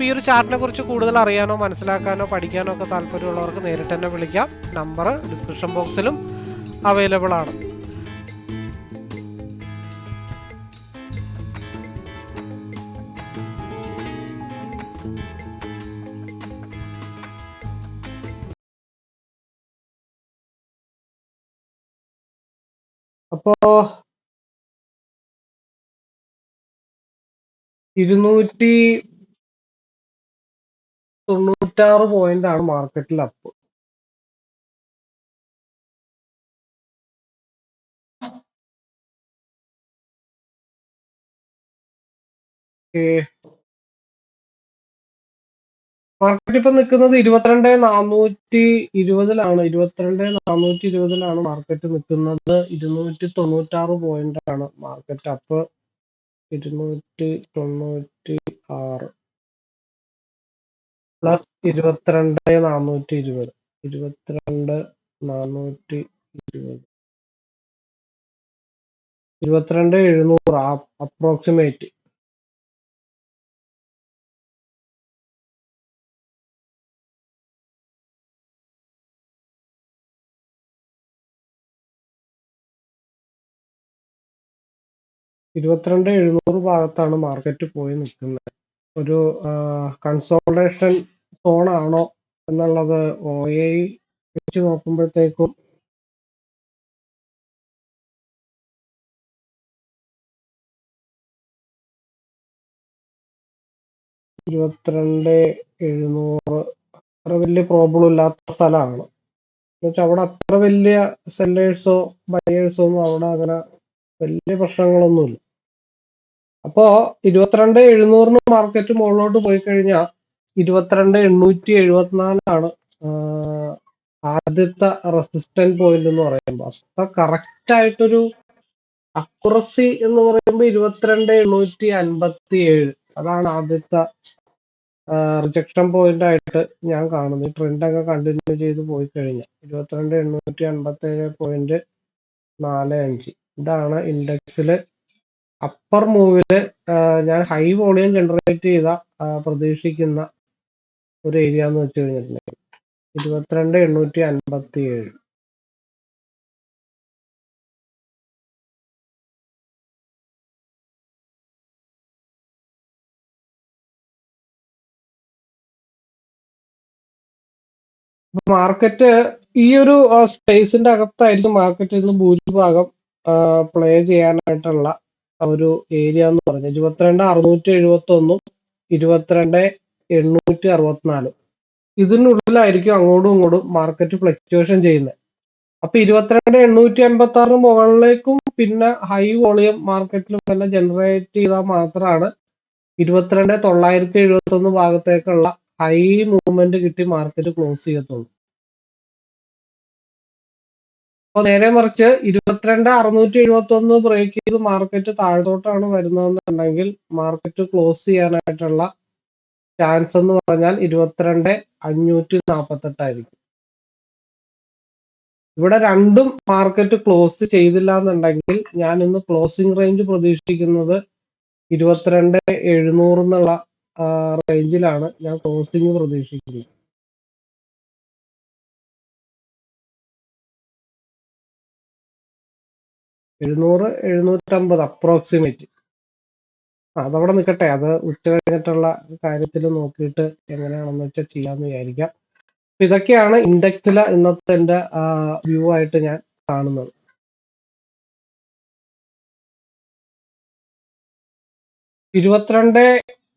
അപ്പോൾ ഈ ഒരു ചാർട്ടിനെ കുറിച്ച് കൂടുതൽ അറിയാനോ മനസ്സിലാക്കാനോ പഠിക്കാനോ ഒക്കെ താല്പര്യമുള്ളവർക്ക് നേരിട്ട് തന്നെ വിളിക്കാം. നമ്പർ ഡിസ്ക്രിപ്ഷൻ ബോക്സിലും അവൈലബിൾ ആണ്. അപ്പോ ഇരുന്നൂറ്റി തൊണ്ണൂറ്റാറ് പോയിന്റ് ആണ് മാർക്കറ്റിൽ അപ്പ് മാർക്കറ്റ് ഇപ്പൊ നിൽക്കുന്നത് ഇരുപത്തിരണ്ട് നാനൂറ്റി ഇരുപതിലാണ്. ഇരുപത്തിരണ്ട് നാനൂറ്റി ഇരുപതിലാണ് മാർക്കറ്റ് നിൽക്കുന്നത് ഇരുന്നൂറ്റി തൊണ്ണൂറ്റാറ് പോയിന്റ് ആണ് മാർക്കറ്റ് അപ്പ് ഇരുന്നൂറ്റി തൊണ്ണൂറ്റി ആറ്. പ്ലസ് ഇരുപത്തിരണ്ട് നാനൂറ്റി ഇരുപത് ഇരുപത്തിരണ്ട് നാനൂറ്റി ഇരുപത്. ഇരുപത്തിരണ്ട് എഴുന്നൂറ് അപ്രോക്സിമേറ്റ് ഇരുപത്തിരണ്ട് എഴുന്നൂറ് ഭാഗത്താണ് മാർക്കറ്റ് പോയി നിൽക്കുന്നത് ഒരു കൺസോൾട്ടേഷൻ സോണാണോ എന്നുള്ളത് ഒ ഐ വെച്ച് നോക്കുമ്പോഴത്തേക്കും ഇരുപത്തിരണ്ട് എഴുന്നൂറ് അത്ര വലിയ പ്രോബ്ലം ഇല്ലാത്ത സ്ഥലമാണ്. എന്നുവെച്ചാൽ അവിടെ അത്ര വലിയ സെല്ലേഴ്സോ ബയേഴ്സോ ഒന്നും അവിടെ അങ്ങനെ വലിയ പ്രശ്നങ്ങളൊന്നുമില്ല. അപ്പോ ഇരുപത്തിരണ്ട് എഴുന്നൂറിന് മാർക്കറ്റ് മുകളിലോട്ട് പോയി കഴിഞ്ഞാൽ ഇരുപത്തിരണ്ട് എണ്ണൂറ്റി എഴുപത്തിനാലാണ് ആദ്യത്തെ റെസിസ്റ്റന്റ് പോയിന്റ് എന്ന് പറയുമ്പോൾ അപ്പൊ കറക്റ്റ് ആയിട്ടൊരു അക്കുറസി എന്ന് പറയുമ്പോൾ ഇരുപത്തിരണ്ട് എണ്ണൂറ്റി അൻപത്തി ഏഴ് അതാണ് ആദ്യത്തെ റിജക്ഷൻ പോയിന്റ് ആയിട്ട് ഞാൻ കാണുന്നത്. ട്രെൻഡ് ഒക്കെ കണ്ടിന്യൂ ചെയ്ത് പോയി കഴിഞ്ഞാൽ ഇരുപത്തിരണ്ട് എണ്ണൂറ്റി അൻപത്തി ഏഴ് പോയിന്റ് നാല് അഞ്ച്. ഇതാണ് ഇൻഡെക്സിൽ അപ്പർ മൂവിൽ ഞാൻ ഹൈ വോളിയം ജനറേറ്റ് ചെയ്ത പ്രതീക്ഷിക്കുന്ന ഒരു ഏരിയ എന്ന് വെച്ച് കഴിഞ്ഞിട്ടുണ്ടെങ്കിൽ ഇരുപത്തിരണ്ട് എണ്ണൂറ്റി അൻപത്തി ഏഴ് മാർക്കറ്റ് ഈ ഒരു സ്പേസിന്റെ അകത്തായിരിക്കും മാർക്കറ്റ് ഇന്ന് ഭൂരിഭാഗം പ്ലേ ചെയ്യാനായിട്ടുള്ള ഒരു ഏരിയ എന്ന് പറഞ്ഞത് ഇരുപത്തിരണ്ട് അറുന്നൂറ്റി എഴുപത്തി ഒന്നും ഇരുപത്തിരണ്ട് എണ്ണൂറ്റി അറുപത്തിനാലും ഇതിനുള്ളിലായിരിക്കും അങ്ങോട്ടും ഇങ്ങോട്ടും മാർക്കറ്റ് ഫ്ലക്ച്വേഷൻ ചെയ്യുന്നത്. അപ്പൊ ഇരുപത്തിരണ്ട് എണ്ണൂറ്റി അൻപത്തി ആറിന് മുകളിലേക്കും പിന്നെ ഹൈ വോളിയം മാർക്കറ്റിൽ എല്ലാം ജനറേറ്റ് ചെയ്താൽ മാത്രമാണ് ഇരുപത്തിരണ്ട് തൊള്ളായിരത്തി എഴുപത്തി ഒന്ന് ഭാഗത്തേക്കുള്ള ഹൈ മൂവ്മെന്റ് കിട്ടി മാർക്കറ്റ് ക്ലോസ് ചെയ്യത്തുള്ളൂ. അപ്പൊ നേരെ മറിച്ച് ഇരുപത്തിരണ്ട് അറുന്നൂറ്റി എഴുപത്തി ഒന്ന് ബ്രേക്ക് ചെയ്ത് മാർക്കറ്റ് താഴത്തോട്ടാണ് വരുന്നതെന്നുണ്ടെങ്കിൽ മാർക്കറ്റ് ക്ലോസ് ചെയ്യാനായിട്ടുള്ള ചാൻസ് എന്ന് പറഞ്ഞാൽ ഇരുപത്തിരണ്ട് അഞ്ഞൂറ്റി നാൽപ്പത്തെട്ടായിരിക്കും ഇവിടെ രണ്ടും മാർക്കറ്റ് ക്ലോസ് ചെയ്തില്ല എന്നുണ്ടെങ്കിൽ ഞാൻ ഇന്ന് ക്ലോസിംഗ് റേഞ്ച് പ്രതീക്ഷിക്കുന്നത് ഇരുപത്തിരണ്ട് എഴുന്നൂറ് എന്നുള്ള റേഞ്ചിലാണ് ഞാൻ ക്ലോസിംഗ് പ്രതീക്ഷിക്കുന്നത്. എഴുന്നൂറ് എഴുന്നൂറ്റമ്പത് അപ്രോക്സിമേറ്റ് അതവിടെ നിൽക്കട്ടെ അത് ഉച്ച കഴിഞ്ഞിട്ടുള്ള കാര്യത്തിൽ നോക്കിയിട്ട് എങ്ങനെയാണെന്ന് വെച്ചാൽ ചെയ്യാമെന്ന് വിചാരിക്കാം. അപ്പൊ ഇതൊക്കെയാണ് ഇൻഡെക്സിലെ ഇന്നത്തെ എന്റെ വ്യൂ ആയിട്ട് ഞാൻ കാണുന്നത്. ഇരുപത്തിരണ്ട്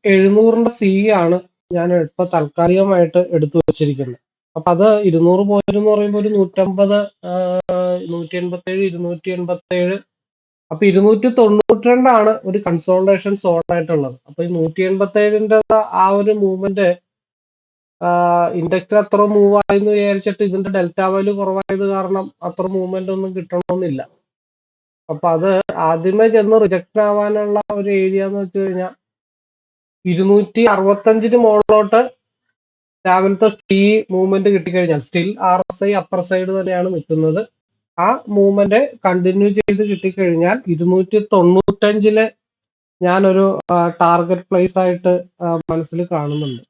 എഴുന്നൂറിന്റെ സി ആണ് ഞാൻ ഇപ്പൊ താൽക്കാലികമായിട്ട് എടുത്തു വെച്ചിരിക്കുന്നത്. അപ്പൊ അത് ഇരുന്നൂറ് പോയിന്റ് എന്ന് പറയുമ്പോൾ ഒരു നൂറ്റമ്പത് നൂറ്റി എൺപത്തി ഏഴ് ഇരുന്നൂറ്റി എൺപത്തി ഏഴ് അപ്പൊ ഇരുന്നൂറ്റി തൊണ്ണൂറ്റി രണ്ടാണ് ഒരു കൺസോൾട്ടേഷൻ സോൺ ആയിട്ടുള്ളത്. അപ്പൊ ഈ നൂറ്റി എൺപത്തി ഏഴിന്റെ ആ ഒരു മൂവ്മെന്റ് ഇൻഡെക്സ് അത്ര മൂവ് ആയെന്ന് വിചാരിച്ചിട്ട് ഇതിന്റെ ഡെൽറ്റ വാല്യൂ കുറവായത് കാരണം അത്ര മൂവ്മെന്റ് ഒന്നും കിട്ടണമെന്നില്ല. അപ്പൊ അത് ആദ്യമേ ചെന്ന് റിജക്ട് ആവാനുള്ള ഒരു ഏരിയ എന്ന് വെച്ച് കഴിഞ്ഞാൽ ഇരുന്നൂറ്റി അറുപത്തഞ്ചിന് മുകളിലോട്ട് രാവിലത്തെ സ്റ്റീ മൂവ്മെന്റ് കിട്ടിക്കഴിഞ്ഞാൽ still R S I upper side തന്നെയാണ് നിൽക്കുന്നത്. ആ മൂവ്മെന്റ് കണ്ടിന്യൂ ചെയ്ത് കിട്ടിക്കഴിഞ്ഞാൽ ഇരുന്നൂറ്റി തൊണ്ണൂറ്റഞ്ചിൽ ഞാനൊരു ടാർഗറ്റ് പ്ലേസ് ആയിട്ട് മനസ്സിൽ കാണുന്നുണ്ട്.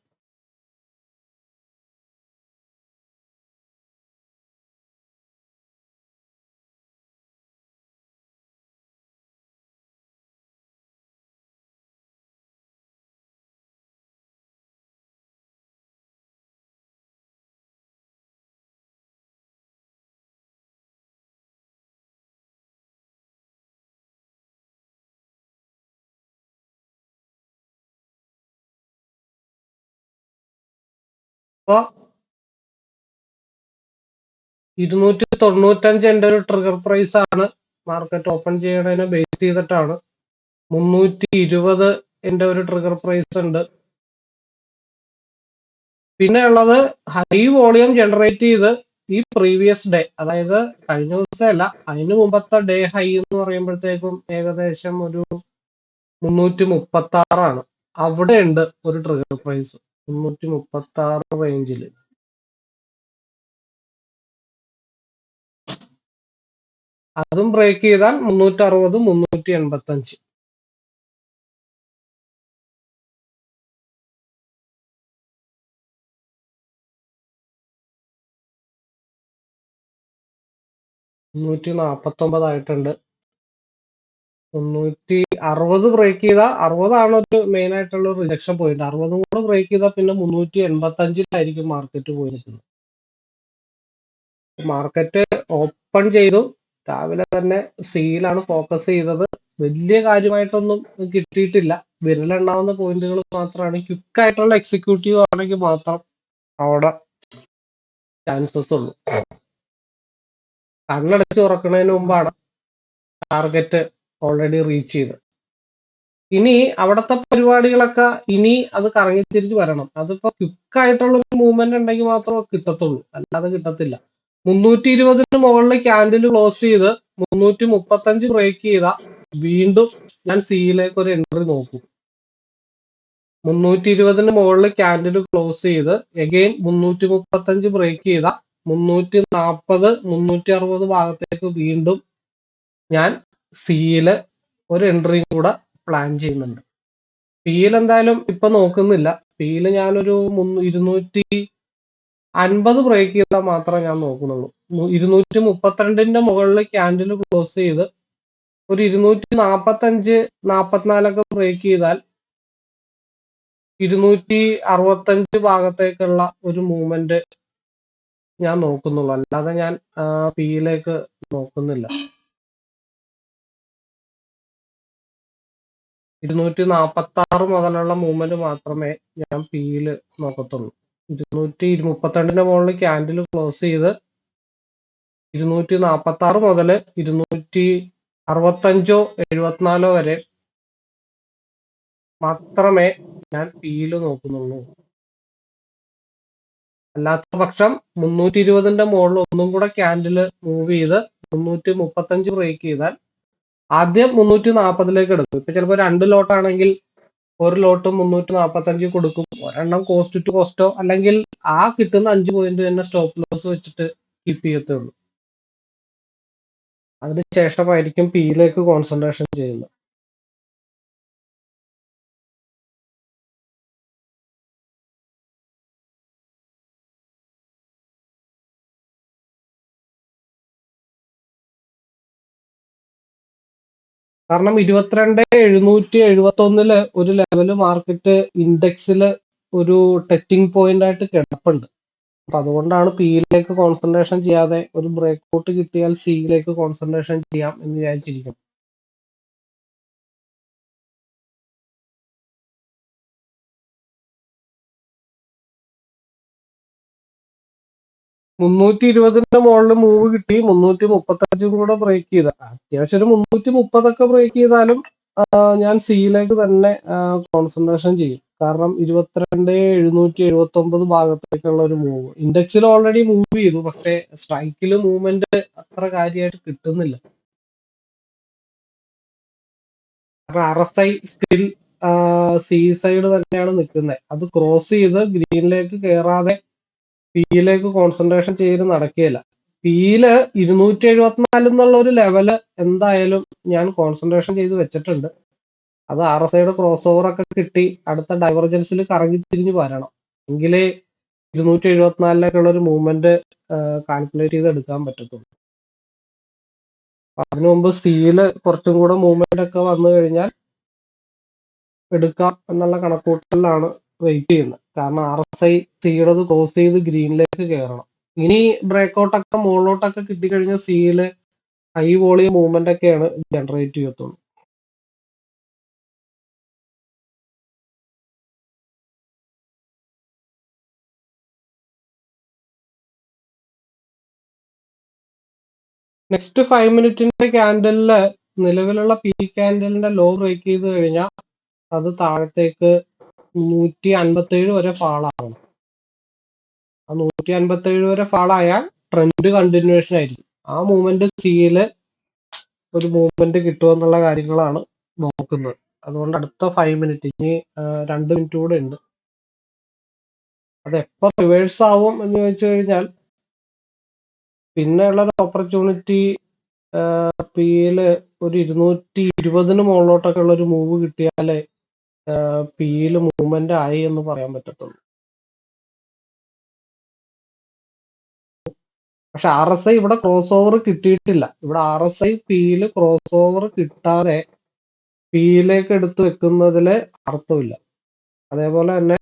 ഇരുന്നൂറ്റി തൊണ്ണൂറ്റഞ്ച് എന്റെ ഒരു ട്രിഗർ പ്രൈസ് ആണ്. മാർക്കറ്റ് ഓപ്പൺ ചെയ്യണതിനെ ബേസ് ചെയ്തിട്ടാണ്. മുന്നൂറ്റി ഇരുപത് എന്റെ ഒരു ട്രിഗർ പ്രൈസ് ഉണ്ട്. പിന്നെ ഉള്ളത് ഹൈ വോളിയം ജനറേറ്റ് ചെയ്ത് ഈ പ്രീവിയസ് ഡേ അതായത് കഴിഞ്ഞ ദിവസമല്ല അതിന് മുമ്പത്തെ ഡേ ഹൈ എന്ന് പറയുമ്പോഴത്തേക്കും ഏകദേശം ഒരു മുന്നൂറ്റി മുപ്പത്തി ആറാണ് അവിടെ ഉണ്ട് ഒരു ട്രിഗർ പ്രൈസ് മുന്നൂറ്റി മുപ്പത്തി ആറ് റേഞ്ചിൽ അതും ബ്രേക്ക് ചെയ്താൽ മുന്നൂറ്റി അറുപത് മുന്നൂറ്റി എൺപത്തി അഞ്ച് മുന്നൂറ്റി മുന്നൂറ്റി അറുപത് ബ്രേക്ക് ചെയ്താൽ അറുപതാണ് ഒരു മെയിൻ ആയിട്ടുള്ള റിജക്ഷൻ പോയിന്റ് അറുപതും കൂടെ ബ്രേക്ക് ചെയ്താൽ പിന്നെ മുന്നൂറ്റി എൺപത്തി അഞ്ചിലായിരിക്കും മാർക്കറ്റ് പോയിരിക്കുന്നത് മാർക്കറ്റ് ഓപ്പൺ ചെയ്തു. രാവിലെ തന്നെ സീലാണ് ഫോക്കസ് ചെയ്തത്. വലിയ കാര്യമായിട്ടൊന്നും കിട്ടിയിട്ടില്ല. വിരലുണ്ടാവുന്ന പോയിന്റുകൾ മാത്രമാണ് ക്വിക്ക് ആയിട്ടുള്ള എക്സിക്യൂട്ടീവ് ആണെങ്കിൽ മാത്രം അവിടെ ചാൻസസ് ഉള്ളൂ. കണ്ണടച്ച് തുറക്കുന്നതിന് മുമ്പാണ് ടാർഗറ്റ് ഓൾറെഡി റീച്ച് ചെയ്ത്. ഇനി അവിടുത്തെ പരിപാടികളൊക്കെ ഇനി അത് കറങ്ങി തിരിച്ച് വരണം. അതിപ്പോ ക്വിക്ക് ആയിട്ടുള്ള ഒരു മൂവ്മെന്റ് ഉണ്ടെങ്കിൽ മാത്രമേ കിട്ടത്തുള്ളൂ. അല്ലാതെ കിട്ടത്തില്ല. മുന്നൂറ്റി ഇരുപതിന് മുകളിൽ ക്യാൻഡിൽ ക്ലോസ് ചെയ്ത് മുന്നൂറ്റി മുപ്പത്തഞ്ച് ബ്രേക്ക് ചെയ്ത വീണ്ടും ഞാൻ സിയിലേക്ക് ഒരു എൻട്രി നോക്കും. മുന്നൂറ്റി ഇരുപതിന് മുകളിൽ ക്യാൻഡിൽ ക്ലോസ് ചെയ്ത് എഗെയിൻ മുന്നൂറ്റി മുപ്പത്തഞ്ച് ബ്രേക്ക് ചെയ്ത മുന്നൂറ്റി നാൽപ്പത് മുന്നൂറ്റി അറുപത് ഭാഗത്തേക്ക് വീണ്ടും ഞാൻ സിയിൽ ഒരു എൻട്രിയും കൂടെ പ്ലാൻ ചെയ്യുന്നുണ്ട്. പിയിൽ എന്തായാലും ഇപ്പൊ നോക്കുന്നില്ല. പിയിൽ ഞാനൊരു ഇരുന്നൂറ്റി അൻപത് ബ്രേക്ക് ചെയ്താൽ മാത്രമേ ഞാൻ നോക്കുന്നുള്ളൂ. ഇരുന്നൂറ്റി മുപ്പത്തിരണ്ടിന്റെ മുകളിൽ ക്യാൻഡിൽ ക്ലോസ് ചെയ്ത് ഒരു ഇരുന്നൂറ്റി നാപ്പത്തഞ്ച് നാപ്പത്തിനാലൊക്കെ ബ്രേക്ക് ചെയ്താൽ ഇരുന്നൂറ്റി അറുപത്തഞ്ച് ഭാഗത്തേക്കുള്ള ഒരു മൂവ്മെന്റ് ഞാൻ നോക്കുന്നുള്ളൂ. അല്ലാതെ ഞാൻ പിയിലേക്ക് നോക്കുന്നില്ല. ഇരുന്നൂറ്റി നാൽപ്പത്തി ആറ് മുതലുള്ള മൂവ്മെന്റ് മാത്രമേ ഞാൻ പിയിൽ നോക്കത്തുള്ളൂ. ഇരുന്നൂറ്റി മുപ്പത്തിരണ്ടിന്റെ മുകളിൽ ക്യാൻഡിൽ ക്ലോസ് ചെയ്ത് ഇരുന്നൂറ്റി നാപ്പത്തി ആറ് മുതൽ ഇരുന്നൂറ്റി അറുപത്തഞ്ചോ എഴുപത്തിനാലോ വരെ മാത്രമേ ഞാൻ പിയിൽ നോക്കുന്നുള്ളൂ. അല്ലാത്ത പക്ഷം മുന്നൂറ്റി ഇരുപതിന്റെ മുകളിൽ ഒന്നും കൂടെ ക്യാൻഡിൽ മൂവ് ചെയ്ത് മുന്നൂറ്റി മുപ്പത്തഞ്ച് ബ്രേക്ക് ചെയ്താൽ ആദ്യം മുന്നൂറ്റി നാൽപ്പതിലേക്ക് എടുക്കും. ഇപ്പൊ ചിലപ്പോൾ രണ്ട് ലോട്ടാണെങ്കിൽ ഒരു ലോട്ട് മുന്നൂറ്റി നാൽപ്പത്തഞ്ച് കൊടുക്കും. ഒരെണ്ണം കോസ്റ്റ് ടു കോസ്റ്റോ അല്ലെങ്കിൽ ആ കിട്ടുന്ന അഞ്ച് പോയിന്റ് തന്നെ സ്റ്റോപ്പ് ലോസ് വെച്ചിട്ട് കീപ്പ് ചെയ്യത്തുള്ളൂ. അതിനുശേഷമായിരിക്കും പിയിലേക്ക് കോൺസെൻട്രേഷൻ ചെയ്യുന്നത്. കാരണം ഇരുപത്തിരണ്ട് എഴുന്നൂറ്റി എഴുപത്തി ഒന്നിൽ ഒരു ലെവൽ മാർക്കറ്റ് ഇൻഡെക്സിൽ ഒരു ടെറ്റിംഗ് പോയിന്റ് ആയിട്ട് കിടപ്പുണ്ട്. അപ്പൊ അതുകൊണ്ടാണ് പിയിലേക്ക് കോൺസെൻട്രേഷൻ ചെയ്യാതെ ഒരു ബ്രേക്ക് ഔട്ട് കിട്ടിയാൽ സിയിലേക്ക് കോൺസെൻട്രേഷൻ ചെയ്യാം എന്ന് വിചാരിച്ചിരിക്കും മുന്നൂറ്റി ഇരുപതിന്റെ മുകളിൽ മൂവ് കിട്ടി. മുന്നൂറ്റി മുപ്പത്തഞ്ചും കൂടെ ബ്രേക്ക് ചെയ്ത. അത്യാവശ്യം ഒരു മുന്നൂറ്റി മുപ്പതൊക്കെ ബ്രേക്ക് ചെയ്താലും ഞാൻ സിയിലേക്ക് തന്നെ കോൺസെൻട്രേഷൻ ചെയ്യും. കാരണം ഇരുപത്തിരണ്ട് എഴുന്നൂറ്റി എഴുപത്തി ഒമ്പത് ഭാഗത്തേക്കുള്ള ഒരു മൂവ് ഇൻഡെക്സിൽ ഓൾറെഡി മൂവ് ചെയ്തു. പക്ഷേ സ്ട്രൈക്കിൽ മൂവ്മെന്റ് അത്ര കാര്യമായിട്ട് കിട്ടുന്നില്ല. സ്റ്റിൽ സി സൈഡ് തന്നെയാണ് നിൽക്കുന്നത്. അത് ക്രോസ് ചെയ്ത് ഗ്രീനിലേക്ക് കയറാതെ പിയിലേക്ക് കോൺസെൻട്രേഷൻ ചെയ്ത് നടക്കുകയില്ല. പിയിൽ ഇരുന്നൂറ്റി എഴുപത്തിനാല് എന്നുള്ള ഒരു ലെവൽ എന്തായാലും ഞാൻ കോൺസെൻട്രേഷൻ ചെയ്ത് വെച്ചിട്ടുണ്ട്. അത് ആർ എസ് ഐയുടെ ക്രോസ് ഓവർ ഒക്കെ കിട്ടി. അടുത്ത ഡൈവർജൻസിൽ കറങ്ങി തിരിഞ്ഞ് വരണം. എങ്കിലേ ഇരുന്നൂറ്റി എഴുപത്തിനാലിലേക്കുള്ള ഒരു മൂവ്മെന്റ് കാൽക്കുലേറ്റ് ചെയ്ത് എടുക്കാൻ പറ്റത്തുള്ളൂ. അതിനു മുമ്പ് സ്റ്റീൽ കുറച്ചും കൂടെ മൂവ്മെന്റ് ഒക്കെ വന്നു കഴിഞ്ഞാൽ എടുക്കാം എന്നുള്ള കണക്കൂട്ടലിലാണ് വെയിറ്റ് ചെയ്യുന്നത്. കാരണം ആർ എസ് ഐ സിയുടേത് ക്രോസ് ചെയ്ത് ഗ്രീനിലേക്ക് കയറണം ഇനി ബ്രേക്ക് ഔട്ട് ഒക്കെ മുകളിലോട്ടൊക്കെ കിട്ടിക്കഴിഞ്ഞാൽ സിയിൽ ഹൈ വോളിയം മൂവ്മെന്റ് ഒക്കെയാണ് ജനറേറ്റ് ചെയ്യത്തുള്ളൂ. നെക്സ്റ്റ് ഫൈവ് മിനിറ്റിന്റെ ക്യാൻഡലിൽ നിലവിലുള്ള പി ക്യാൻഡലിന്റെ ലോ ബ്രേക്ക് ചെയ്ത് കഴിഞ്ഞാൽ അത് താഴത്തേക്ക് നൂറ്റി അൻപത്തേഴ് വരെ ഫാളാകണം ആ നൂറ്റി അൻപത്തേഴ് വരെ ഫാളായാൽ ട്രെൻഡ് കണ്ടിന്യൂവേഷൻ ആയിരിക്കും. ആ മൂവ്മെന്റ് സിയിൽ ഒരു മൂവ്മെന്റ് കിട്ടുമെന്നുള്ള കാര്യങ്ങളാണ് നോക്കുന്നത്. അതുകൊണ്ട് അടുത്ത ഫൈവ് മിനിറ്റ് ഇനി രണ്ട് മിനിറ്റ് കൂടെ ഉണ്ട്. അത് റിവേഴ്സ് ആവും എന്ന് ചോദിച്ചു കഴിഞ്ഞാൽ പിന്നെയുള്ള ഒരു ഓപ്പർച്യൂണിറ്റി പിയിൽ ഒരു ഇരുന്നൂറ്റി ഇരുപതിന് മുകളിലോട്ടൊക്കെ ഉള്ള ഒരു മൂവ് കിട്ടിയാലേ പിയിൽ മൂവ്മെന്റ് ആയി എന്ന് പറയാൻ പറ്റത്തുള്ളൂ. പക്ഷെ ആർ എസ് ഐ ഇവിടെ ക്രോസ് ഓവർ കിട്ടിയിട്ടില്ല. ഇവിടെ ആർ എസ് ഐ പീൽ ക്രോസ് ഓവർ കിട്ടാതെ പിയിലേക്ക് എടുത്ത് വെക്കുന്നതിൽ അർത്ഥമില്ല. അതേപോലെ തന്നെ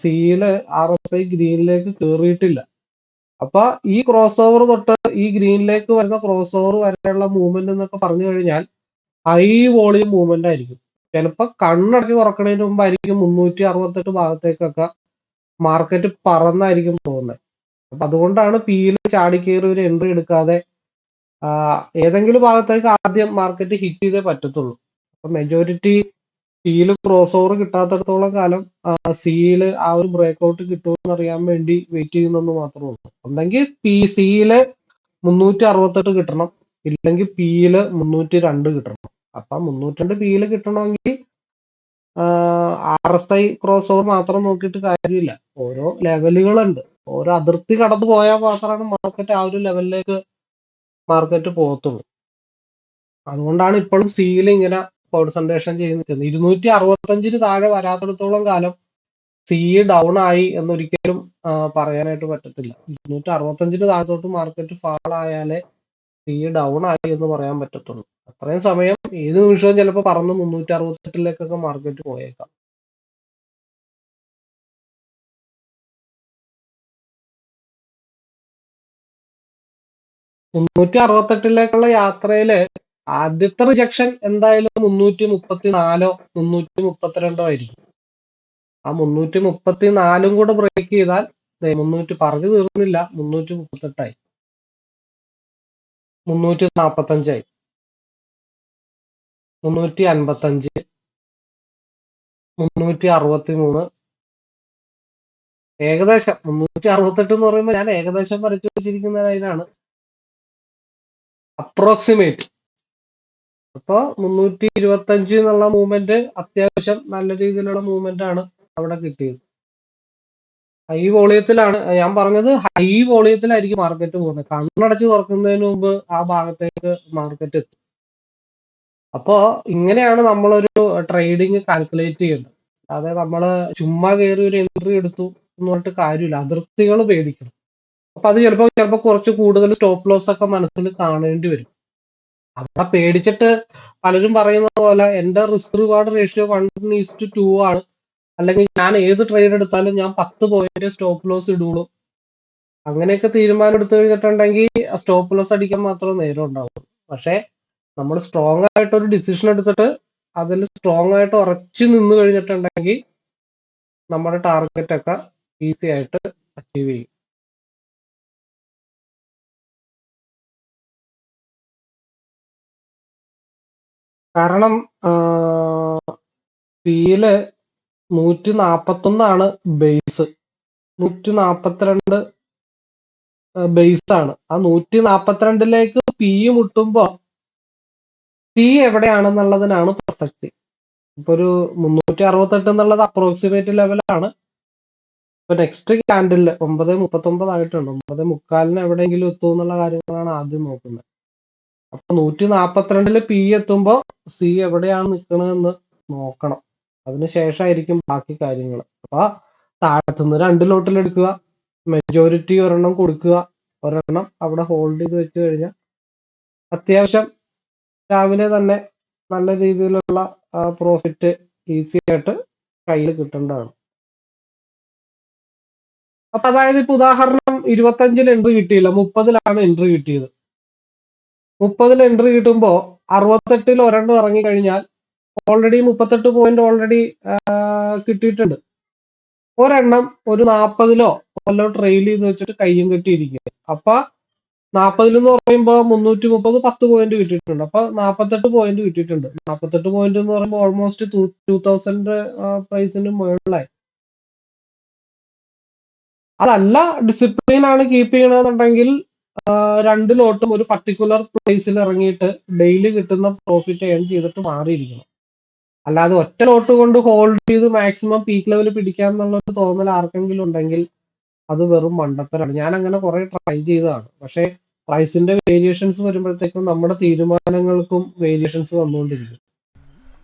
സിയിൽ ആർ എസ് ഐ ഗ്രീനിലേക്ക് കയറിയിട്ടില്ല അപ്പൊ ഈ ക്രോസ് ഓവർ തൊട്ട് ഈ ഗ്രീനിലേക്ക് വരുന്ന ക്രോസ് ഓവർ വരെയുള്ള മൂവ്മെന്റ് എന്നൊക്കെ പറഞ്ഞു കഴിഞ്ഞാൽ ഹൈ വോളിയം മൂവ്മെന്റ് ആയിരിക്കും. ചിലപ്പോ കണ്ണടച്ച് തുറക്കണതിന് മുമ്പായിരിക്കും മുന്നൂറ്റി അറുപത്തെട്ട് ഭാഗത്തേക്കൊക്കെ മാർക്കറ്റ് പറന്നായിരിക്കും പോകുന്നത് അപ്പൊ അതുകൊണ്ടാണ് പിയിൽ ചാടി കയറി ഒരു എൻട്രി എടുക്കാതെ ഏതെങ്കിലും ഭാഗത്തേക്ക് ആദ്യം മാർക്കറ്റ് ഹിറ്റ് ചെയ്തേ പറ്റത്തുള്ളൂ. അപ്പൊ മെജോറിറ്റി പിയിൽ ക്രോസ് ഓവർ കിട്ടാത്തടത്തോളം കാലം സിയിൽ ആ ഒരു ബ്രേക്ക് ഔട്ട് കിട്ടുമെന്ന് അറിയാൻ വേണ്ടി വെയിറ്റ് ചെയ്യുന്നെന്ന് മാത്രമേ ഉള്ളൂ. ഒന്നെങ്കിൽ പി സിയിൽ മുന്നൂറ്റി അറുപത്തെട്ട് കിട്ടണം. ഇല്ലെങ്കിൽ പിയിൽ മുന്നൂറ്റി രണ്ട് കിട്ടണം. അപ്പൊ മുന്നൂറ്റി രണ്ട് പിയിൽ കിട്ടണമെങ്കിൽ R S I cross over മാത്രം നോക്കിയിട്ട് കാര്യമില്ല. ഓരോ ലെവലുകളുണ്ട് ഓരോ അതിർത്തി കടന്നു പോയാൽ മാത്രമാണ് മാർക്കറ്റ് ആ ഒരു ലെവലിലേക്ക് മാർക്കറ്റ് പോകത്തുള്ളൂ. അതുകൊണ്ടാണ് ഇപ്പോഴും സിയിൽ ഇങ്ങനെ കോൺസെൻട്രേഷൻ ചെയ്ത് നിൽക്കുന്നത്. ഇരുന്നൂറ്റി അറുപത്തഞ്ചിന് താഴെ വരാത്തിടത്തോളം കാലം സി ഡൗൺ ആയി എന്നൊരിക്കലും പറയാനായിട്ട് പറ്റത്തില്ല. ഇരുന്നൂറ്റി അറുപത്തഞ്ചിന് താഴത്തോട്ട് മാർക്കറ്റ് ഫാൾ ആയാലേ സി ഡൗൺ ആയി എന്ന് പറയാൻ പറ്റത്തുള്ളൂ. അത്രയും സമയം ഏത് നിമിഷവും ചിലപ്പോ പറന്ന് മുന്നൂറ്റി അറുപത്തെട്ടിലേക്കൊക്കെ മാർക്കറ്റ് പോയേക്കാം. മുന്നൂറ്റി അറുപത്തെട്ടിലേക്കുള്ള യാത്രയിൽ ആദ്യത്തെ റിജക്ഷൻ എന്തായാലും മുന്നൂറ്റി മുപ്പത്തി നാലോ മുന്നൂറ്റി മുപ്പത്തിരണ്ടോ ആയിരിക്കും. ആ മുന്നൂറ്റി മുപ്പത്തി നാലും കൂടെ ബ്രേക്ക് ചെയ്താൽ മുന്നൂറ്റി പറഞ്ഞു തീർന്നില്ല മുന്നൂറ്റി മുപ്പത്തെട്ടായി മുന്നൂറ്റി നാപ്പത്തഞ്ചായി മുന്നൂറ്റി അൻപത്തഞ്ച് മുന്നൂറ്റി അറുപത്തി മൂന്ന് ഏകദേശം മുന്നൂറ്റി അറുപത്തെട്ട് എന്ന് പറയുമ്പോൾ ഞാൻ ഏകദേശം വരച്ചു വെച്ചിരിക്കുന്ന ലൈനാണ്. അപ്രോക്സിമേറ്റ് അപ്പൊ മുന്നൂറ്റി ഇരുപത്തഞ്ച് എന്നുള്ള മൂവ്മെന്റ് അത്യാവശ്യം നല്ല രീതിയിലുള്ള മൂവ്മെന്റ് ആണ് അവിടെ കിട്ടിയത്. ഹൈ വോളിയത്തിലാണ് ഞാൻ പറഞ്ഞത് ഹൈ വോളിയത്തിലായിരിക്കും മാർക്കറ്റ് പോകുന്നത്. കണ്ണടച്ച് തുറക്കുന്നതിന് മുമ്പ് ആ ഭാഗത്തേക്ക് മാർക്കറ്റ് എത്തും. അപ്പോ ഇങ്ങനെയാണ് നമ്മളൊരു ട്രേഡിങ് കാൽക്കുലേറ്റ് ചെയ്യേണ്ടത് അല്ലാതെ നമ്മൾ ചുമ്മാ കയറി ഒരു എൻട്രി എടുത്തു എന്ന് പറഞ്ഞിട്ട് കാര്യമില്ല. അതിർത്തികൾ ഭേദിക്കണം. അപ്പൊ അത് ചിലപ്പോൾ ചിലപ്പോൾ കുറച്ച് കൂടുതൽ സ്റ്റോപ്പ് ലോസ് ഒക്കെ മനസ്സിൽ കാണേണ്ടി വരും. അവിടെ പേടിച്ചിട്ട് പലരും പറയുന്ന പോലെ എന്റെ risk reward ratio one is to two ആണ്. അല്ലെങ്കിൽ ഞാൻ ഏത് ട്രേഡ് എടുത്താലും ഞാൻ പത്ത് പോയിന്റ് സ്റ്റോപ്പ് ലോസ് ഇടുള്ളൂ. അങ്ങനെയൊക്കെ തീരുമാനം എടുത്തു കഴിഞ്ഞിട്ടുണ്ടെങ്കിൽ സ്റ്റോപ്പ് ലോസ് അടിക്കാൻ മാത്രമേ നേരം ഉണ്ടാവുള്ളൂ. പക്ഷെ നമ്മൾ സ്ട്രോങ് ആയിട്ട് ഒരു ഡിസിഷൻ എടുത്തിട്ട് അതിൽ സ്ട്രോങ് ആയിട്ട് ഉറച്ചു നിന്ന് കഴിഞ്ഞിട്ടുണ്ടെങ്കിൽ നമ്മുടെ ടാർഗറ്റ് ഒക്കെ ഈസി ആയിട്ട് അച്ചീവ് ചെയ്യും. കാരണം പിയിൽ നൂറ്റി നാപ്പത്തൊന്നാണ് ബേസ് നൂറ്റി നാപ്പത്തിരണ്ട് ബേസ് ആണ്. ആ നൂറ്റി നാപ്പത്തിരണ്ടിലേക്ക് പി മുട്ടുമ്പോ സി എവിടെയാണെന്നുള്ളതിനാണ് പ്രസക്തി. ഇപ്പൊ ഒരു മുന്നൂറ്റി അറുപത്തെട്ട് എന്നുള്ളത് അപ്രോക്സിമേറ്റ് ലെവലാണ് ഇപ്പൊ നെക്സ്റ്റ് ക്യാൻഡിൽ ഒമ്പത് മുപ്പത്തൊമ്പത് ആയിട്ടുണ്ട് ഒമ്പത് മുക്കാലിന് എവിടെയെങ്കിലും എത്തും എന്നുള്ള കാര്യങ്ങളാണ് ആദ്യം നോക്കുന്നത്. അപ്പൊ നൂറ്റി നാപ്പത്തിരണ്ടിൽ പി എത്തുമ്പോ സി എവിടെയാണ് നിൽക്കണതെന്ന് നോക്കണം. അതിനുശേഷമായിരിക്കും ബാക്കി കാര്യങ്ങൾ. അപ്പൊ താഴത്തുനിന്ന് രണ്ട് ലോട്ടിൽ എടുക്കുക. മെജോറിറ്റി ഒരെണ്ണം കൊടുക്കുക. ഒരെണ്ണം അവിടെ ഹോൾഡ് ചെയ്ത് വെച്ച് കഴിഞ്ഞാൽ അത്യാവശ്യം രാവിലെ തന്നെ നല്ല രീതിയിലുള്ള പ്രോഫിറ്റ് ഈസി ആയിട്ട് കയ്യിൽ കിട്ടേണ്ടതാണ്. അപ്പൊ അതായത് ഇപ്പൊ ഉദാഹരണം ഇരുപത്തഞ്ചിൽ എൻട്രി കിട്ടിയില്ല മുപ്പതിലാണ് എൻട്രി കിട്ടിയത്. മുപ്പതിൽ എൻട്രി കിട്ടുമ്പോൾ അറുപത്തെട്ടിൽ ഒരെണ്ണം ഇറങ്ങി കഴിഞ്ഞാൽ ഓൾറെഡി മുപ്പത്തെട്ട് പോയിന്റ് ഓൾറെഡി കിട്ടിയിട്ടുണ്ട്. ഒരെണ്ണം ഒരു നാൽപ്പതിലോ കൊല്ലോ ട്രെയിൽ ചെയ്ത് വെച്ചിട്ട് കയ്യും കെട്ടിയിരിക്കുക അപ്പൊ നാൽപ്പതിൽ എന്ന് പറയുമ്പോൾ മുന്നൂറ്റി മുപ്പത് പത്ത് പോയിന്റ് കിട്ടിയിട്ടുണ്ട്. അപ്പൊ നാൽപ്പത്തെട്ട് പോയിന്റ് കിട്ടിയിട്ടുണ്ട്. നാൽപ്പത്തെട്ട് പോയിന്റ് എന്ന് പറയുമ്പോൾ ഓൾമോസ്റ്റ് ടൂ തൗസൻഡ് പ്രൈസിന് മുകളിലായി. അതല്ല ഡിസിപ്ലിൻ ആണ് കീപ്പ് ചെയ്യണമെന്നുണ്ടെങ്കിൽ രണ്ട് ലോട്ടും ഒരു പർട്ടിക്കുലർ പ്ലേസിൽ ഇറങ്ങിയിട്ട് ഡെയിലി കിട്ടുന്ന പ്രോഫിറ്റ് ഏൺ ചെയ്തിട്ട് മാറിയിരിക്കണം. അല്ലാതെ ഒറ്റ ലോട്ട് കൊണ്ട് ഹോൾഡ് ചെയ്ത് മാക്സിമം പീക്ക് ലെവൽ പിടിക്കാം എന്നുള്ള ഒരു തോന്നൽ ആർക്കെങ്കിലും ഉണ്ടെങ്കിൽ അത് വെറും മണ്ടത്തരാണ്. ഞാൻ അങ്ങനെ കുറെ ട്രൈ ചെയ്തതാണ്. പക്ഷേ പ്രൈസിന്റെ വേരിയേഷൻസ് വരുമ്പോഴത്തേക്കും നമ്മുടെ തീരുമാനങ്ങൾക്കും വേരിയേഷൻസ് വന്നുകൊണ്ടിരിക്കും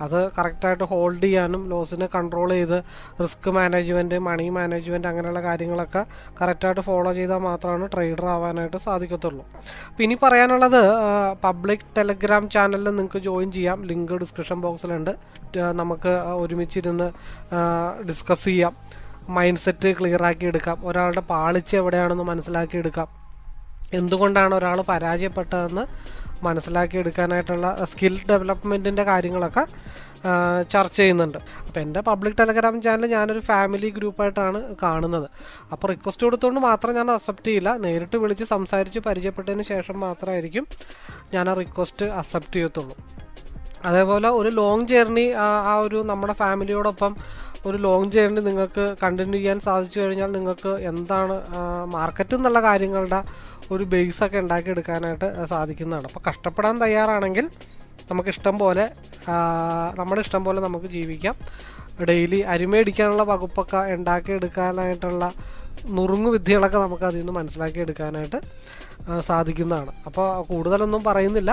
അത് കറക്റ്റായിട്ട് ഹോൾഡ് ചെയ്യാനും ലോസിനെ കൺട്രോൾ ചെയ്ത് റിസ്ക് മാനേജ്മെന്റ് മണി മാനേജ്മെന്റ് അങ്ങനെയുള്ള കാര്യങ്ങളൊക്കെ കറക്റ്റായിട്ട് ഫോളോ ചെയ്താൽ മാത്രമാണ് ട്രേഡർ ആവാനായിട്ട് സാധിക്കത്തുള്ളൂ. അപ്പം ഇനി പറയാനുള്ളത് പബ്ലിക് ടെലഗ്രാം ചാനലിൽ നിങ്ങൾക്ക് ജോയിൻ ചെയ്യാം. ലിങ്ക് ഡിസ്ക്രിപ്ഷൻ ബോക്സിലുണ്ട് നമുക്ക് ഒരുമിച്ചിരുന്ന് ഡിസ്കസ് ചെയ്യാം. മൈൻഡ് സെറ്റ് ക്ലിയർ ആക്കി എടുക്കാം. ഒരാളുടെ പാളിച്ച എവിടെയാണെന്ന് മനസ്സിലാക്കി എടുക്കാം. എന്തുകൊണ്ടാണ് ഒരാൾ പരാജയപ്പെട്ടതെന്ന് മനസ്സിലാക്കി എടുക്കാനായിട്ടുള്ള സ്കിൽ ഡെവലപ്മെന്റിന്റെ കാര്യങ്ങളൊക്കെ ചർച്ച ചെയ്യുന്നുണ്ട്. അപ്പോൾ എന്റെ പബ്ലിക് ടെലഗ്രാം ചാനൽ ഞാനൊരു ഫാമിലി ഗ്രൂപ്പായിട്ടാണ് കാണുന്നത്. അപ്പോൾ റിക്വസ്റ്റ് കൊടുത്തുകൊണ്ട് മാത്രം ഞാൻ അക്സെപ്റ്റ് ചെയ്യില്ല. നേരിട്ട് വിളിച്ച് സംസാരിച്ച് പരിചയപ്പെട്ടതിന് ശേഷം മാത്രമായിരിക്കും ഞാൻ ആ റിക്വസ്റ്റ് അക്സെപ്റ്റ് ചെയ്യത്തുള്ളൂ. അതേപോലെ ഒരു ലോങ് ജേർണി ആ ഒരു നമ്മുടെ ഫാമിലിയോടൊപ്പം ഒരു ലോങ് ജേർണി നിങ്ങൾക്ക് കണ്ടിന്യൂ ചെയ്യാൻ സാധിച്ചു കഴിഞ്ഞാൽ നിങ്ങൾക്ക് എന്താണ് മാർക്കറ്റ് എന്നുള്ള കാര്യങ്ങളുടെ ഒരു ബേസൊക്കെ ഉണ്ടാക്കിയെടുക്കാനായിട്ട് സാധിക്കുന്നതാണ്. അപ്പോൾ കഷ്ടപ്പെടാൻ തയ്യാറാണെങ്കിൽ നമുക്ക് ഇഷ്ടം പോലെ നമ്മുടെ ഇഷ്ടം പോലെ നമുക്ക് ജീവിക്കാം. ഡെയിലി അരിമേടിക്കാനുള്ള വകുപ്പൊക്കെ ഉണ്ടാക്കിയെടുക്കാനായിട്ടുള്ള നുറുങ്ങു വിദ്യകളൊക്കെ നമുക്ക് അതിൽ നിന്ന് മനസ്സിലാക്കി എടുക്കാനായിട്ട് സാധിക്കുന്നതാണ്. അപ്പോൾ കൂടുതലൊന്നും പറയുന്നില്ല.